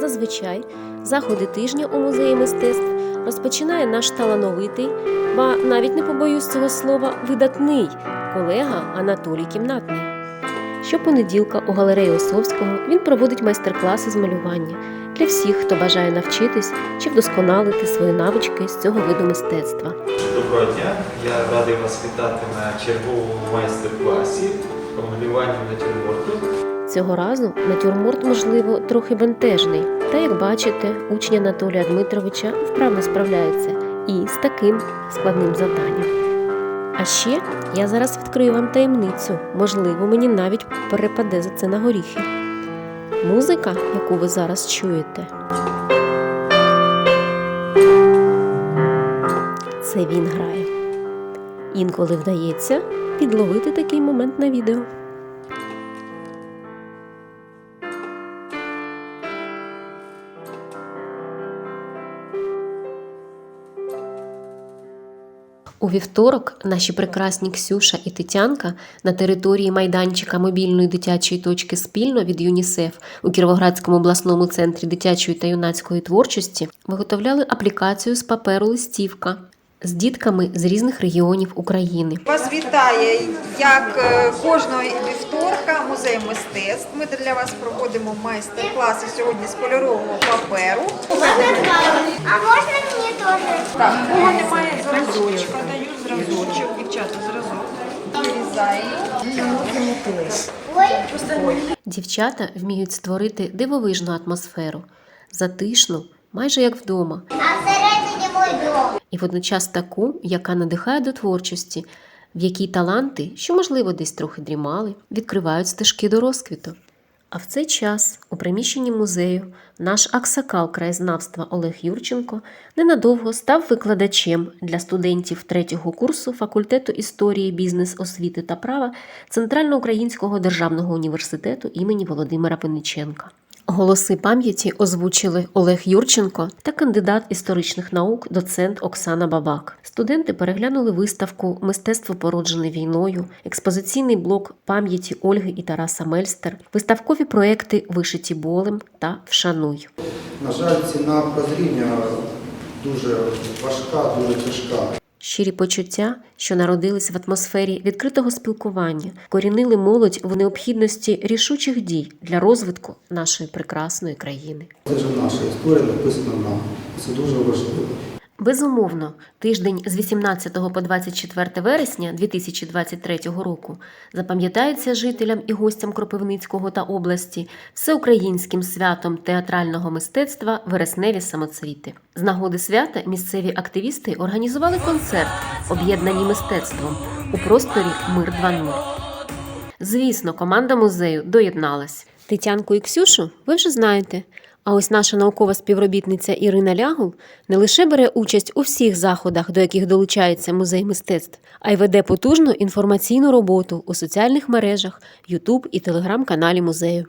Зазвичай заходи тижня у музеї мистецтв розпочинає наш талановитий, ба навіть не побоюсь цього слова, видатний колега Анатолій Кімнатний. Щопонеділка у галереї Осовського він проводить майстер-класи з малювання для всіх, хто бажає навчитись чи вдосконалити свої навички з цього виду мистецтва. Доброго дня, я радий вас вітати на черговому майстер-класі по малюванню натюрморту. Цього разу натюрморт, можливо, трохи бентежний. Та як бачите, учні Анатолія Дмитровича вправно справляються і з таким складним завданням. А ще я зараз відкрию вам таємницю, можливо, мені навіть перепаде за це на горіхи. Музика, яку ви зараз чуєте, це він грає. Інколи вдається підловити такий момент на відео. У вівторок наші прекрасні Ксюша і Тетянка на території майданчика мобільної дитячої точки спільно від ЮНІСЕФ у Кіровоградському обласному центрі дитячої та юнацької творчості виготовляли аплікацію з паперу листівка з дітками з різних регіонів України. Вас вітає як е, кожного вівторка музей мистецтв. Ми для вас проводимо майстер-класи сьогодні з кольорового паперу. А можна мені теж? Так, кого немає зразочка, даю зразочок, дівчата, зразок. Дівчата вміють створити дивовижну атмосферу, затишну, майже як вдома, а дом. І водночас таку, яка надихає до творчості, в якій таланти, що, можливо, десь трохи дрімали, відкривають стежки до розквіту. А в цей час у приміщенні музею наш аксакал краєзнавства Олег Юрченко ненадовго став викладачем для студентів третього курсу факультету історії, бізнес, освіти та права Центральноукраїнського державного університету імені Володимира Винниченка. Голоси пам'яті озвучили Олег Юрченко та кандидат історичних наук, доцент Оксана Бабак. Студенти переглянули виставку Мистецтво породжене війною, експозиційний блок пам'яті Ольги і Тараса Мельстер, виставкові проекти Вишиті болем та Вшануй. На жаль, ціна прозріння дуже важка, дуже тяжка. Щирі почуття, що народились в атмосфері відкритого спілкування, корінили молодь в необхідності рішучих дій для розвитку нашої прекрасної країни. Це ж наша історія написана нам. Це дуже важливо. Безумовно, тиждень з 18 по 24 вересня 2023 року запам'ятається жителям і гостям Кропивницького та області всеукраїнським святом театрального мистецтва Вересневі самоцвіти. З нагоди свята місцеві активісти організували концерт, об'єднані мистецтвом у просторі Мир 2.0. Звісно, команда музею доєдналась. Тетянку і Ксюшу ви вже знаєте. А ось наша наукова співробітниця Ірина Лягул не лише бере участь у всіх заходах, до яких долучається музей мистецтв, а й веде потужну інформаційну роботу у соціальних мережах, Ютуб і телеграм-каналі музею.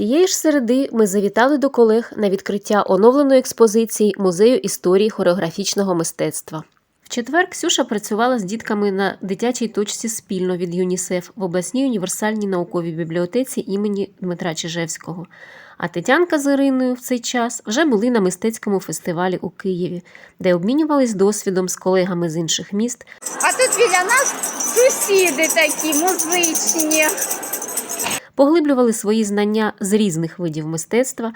Цієї ж середи ми завітали до колег на відкриття оновленої експозиції Музею історії хореографічного мистецтва. В четвер Ксюша працювала з дітками на дитячій точці спільно від ЮНІСЕФ в обласній універсальній науковій бібліотеці імені Дмитра Чижевського. А Тетянка з Іриною в цей час вже були на мистецькому фестивалі у Києві, де обмінювались досвідом з колегами з інших міст А тут біля нас сусіди такі музичні. Поглиблювали свої знання з різних видів мистецтва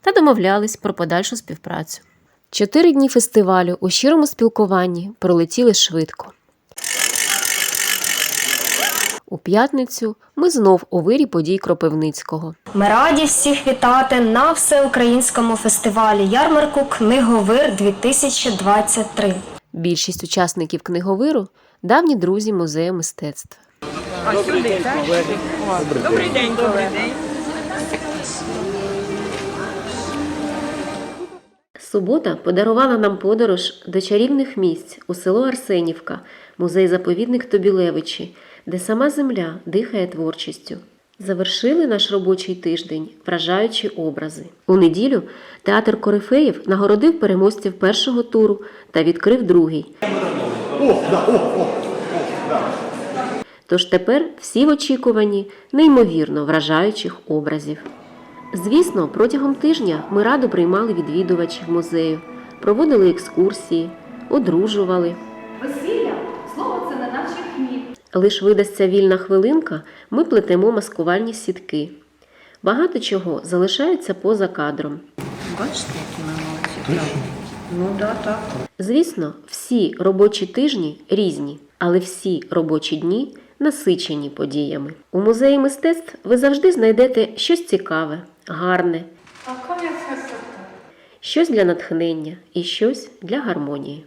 та домовлялись про подальшу співпрацю. Чотири дні фестивалю у щирому спілкуванні пролетіли швидко. У п'ятницю ми знов у вирі подій Кропивницького. Ми раді всіх вітати на всеукраїнському фестивалі ярмарку Книговир 2023. Більшість учасників книговиру давні друзі музею мистецтв. Добрий день, добрий день. Субота подарувала нам подорож до чарівних місць у село Арсенівка, музей-заповідник Тобілевичі, де сама земля дихає творчістю. Завершили наш робочий тиждень вражаючі образи. У неділю театр Корифеїв нагородив переможців першого туру та відкрив другий. Тож тепер всі в очікуванні неймовірно вражаючих образів. Звісно, протягом тижня ми радо приймали відвідувачів музею, проводили екскурсії, одружували. Весілля слово це не наших хміль. Лиш видасться вільна хвилинка, ми плетемо маскувальні сітки. Багато чого залишається поза кадром. Бачите, які ми молодці. Ну да, так. Звісно, всі робочі тижні різні, але всі робочі дні насичені подіями. У музеї мистецтв ви завжди знайдете щось цікаве, гарне, щось для натхнення і щось для гармонії.